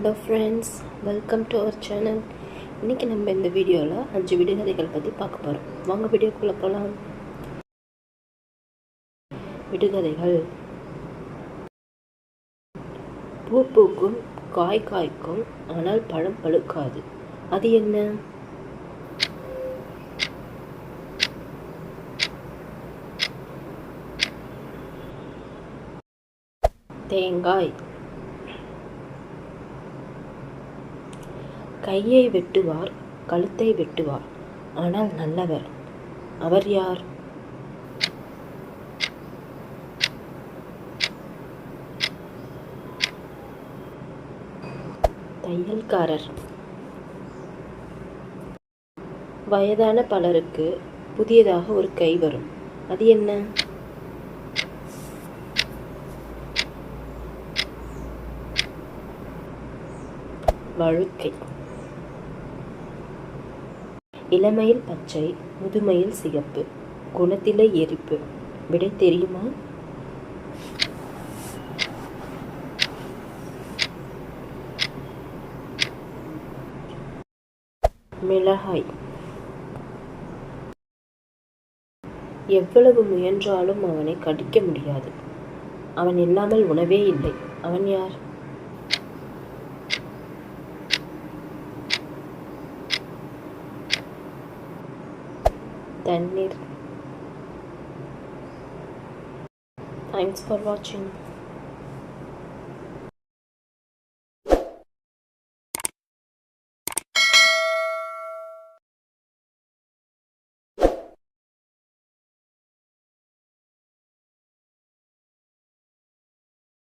Hello friends welcome to our channel இன்றைக்கி நம்ம இந்த வீடியோவில் அஞ்சு விடுகதைகள் பற்றி பார்க்க போகிறோம் வாங்க வீடியோக்குள்ளே போகலாம் விடுகதைகள். பூ பூக்கும் காய் காய்க்கும் ஆனால் பழம் பழுக்காது. அது என்ன? தேங்காய். கையை வெட்டுவார் கழுத்தை வெட்டுவார். ஆனால் நல்லவர். அவர் யார்? தையல்காரர். வயதான பலருக்கு புதியதாக ஒரு கை வரும். அது என்ன? வழுக்கை. இளமையில் பச்சை முதுமையில் சிகப்பு குணத்திலே எரிப்பு. விடை தெரியுமா? மிளகாய். எவ்வளவு முயன்றாலும் அவனை கடிக்க முடியாது. அவன் இல்லாமல் உணவே இல்லை. அவன் யார்? தண்ணீர் தேங்க்ஸ் ஃபார் வாட்சிங்